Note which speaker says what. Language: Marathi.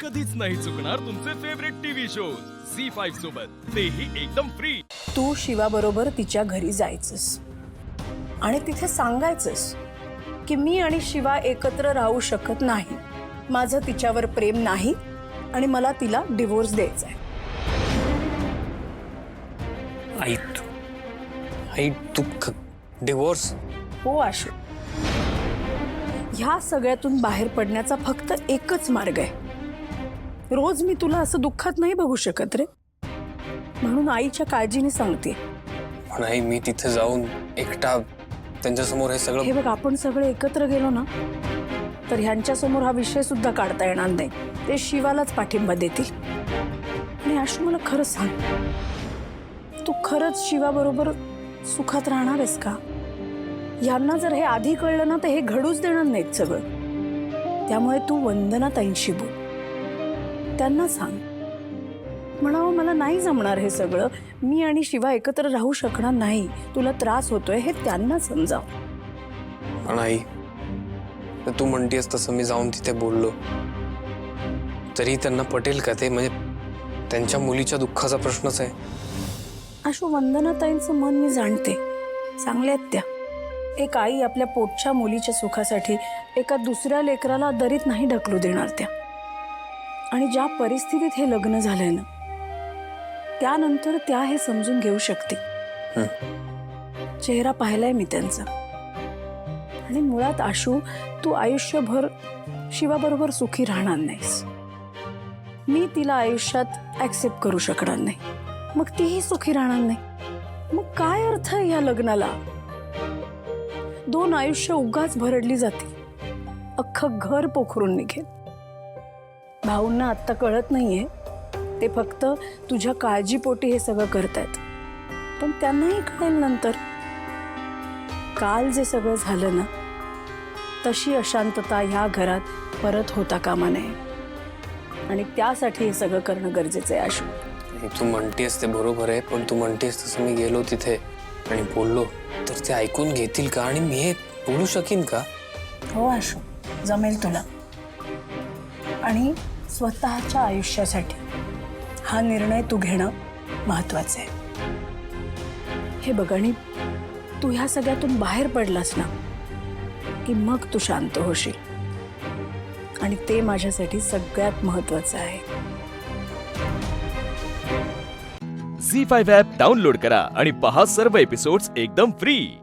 Speaker 1: कधीच नाही चुकणार तुमचे favourite TV shows C five सोबत. तेही एकदम फ्री
Speaker 2: तू शिवाबरोबर तिच्या घरी जायचंस. आणि तिथे सांगायचंस की मी आणि शिवा एकत्र राहू शकत नाही. माझं तिच्यावर प्रेम नाही आणि मला तिला डिवोर्स द्यायचा आहे
Speaker 3: आई तू. आई तू डिवोर्स
Speaker 2: हो आशू. ह्या सगळ्यातून बाहेर पडण्याचा फक्त एकच मार्ग आहे. रोज मी तुला असं दुःखात नाही बघू शकत रे. म्हणून आईच्या काळजीने सांगते.
Speaker 3: पण आई मी तिथे जाऊन एकटा त्यांच्यासमोर हे सगळं
Speaker 2: हे बघ आपण सगळे एकत्र गेलो ना तर ह्यांच्या समोर हा विषय सुद्धा काढता येणार नाही. ते शिवालाच पाठिंबा देतील. आणि आशू मला खरं सांग तू खरंच शिवाबरोबर सुखात राहणार आहेस का? यांना जर हे आधी कळलं ना तर हे घडूच देणार नाहीत सगळं. त्यामुळे तू वंदना ताईंशी बोल. त्यांना सांग. म्हणावं मला नाही जमणार हे सगळं. मी आणि शिवा एकत्र राहू शकणार नाही. तुला त्रास होतोय हे त्यांना समजाव.
Speaker 3: पण आई तर तू म्हणतेस तसं मी जाऊन तिथे बोललो. तरी त्यांना पटेल का ते? म्हणजे त्यांच्या मुलीच्या दुःखाचा प्रश्नच आहे.
Speaker 2: अशो वंदनाताईंचं मन मी जाणते. चांगल्या आहेत त्या. एक आई आपल्या पोटच्या मुलीच्या सुखासाठी एका दुसऱ्या लेकराला दरीत नाही ढकलू देणार त्या. आणि ज्या परिस्थितीत हे लग्न झालंय ना त्यानंतर त्या हे समजून घेऊ शकते. चेहरा पाहिलाय मी त्यांचा. आणि मुळात आशू तू आयुष्यभर शिवाबरोबर सुखी राहणार नाहीस. मी तिला आयुष्यात ऍक्सेप्ट करू शकणार नाही. मग तीही सुखी राहणार नाही. मग काय अर्थ आहे या लग्नाला? दोन आयुष्य उगाच भरडली जाते अख्खं घर पोखरून निघेल. भाऊंना आत्ता कळत नाहीये. ते फक्त तुझ्या काळजीपोटी हे सगळं करतायत. पण त्यांनाही कळेल नंतर. काल जे सगळं झालं ना तशी अशांतता ह्या घरात परत होता कामा नये. आणि त्यासाठी हे सगळं करणं गरजेचं आहे आशू.
Speaker 3: तू म्हणतेस ते बरोबर आहे पण तू म्हणतेस तसं मी गेलो तिथे आणि बोललो तर ते ऐकून घेतील का? आणि मी हे बोलू शकीन का?
Speaker 2: हो आशू. जमेल तुला. आणि स्वतःच्या आयुष्यासाठी हा निर्णय तू घेणं महत्वाचं आहे. हे बघ आणि तू ह्या सगळ्यातून बाहेर पडलास ना की मग तू शांत होशील. आणि ते माझ्यासाठी सगळ्यात महत्वाचं आहे.
Speaker 1: झी फाईव्ह ॲप डाउनलोड करा आणि पहा सर्व एपिसोड्स एकदम फ्री.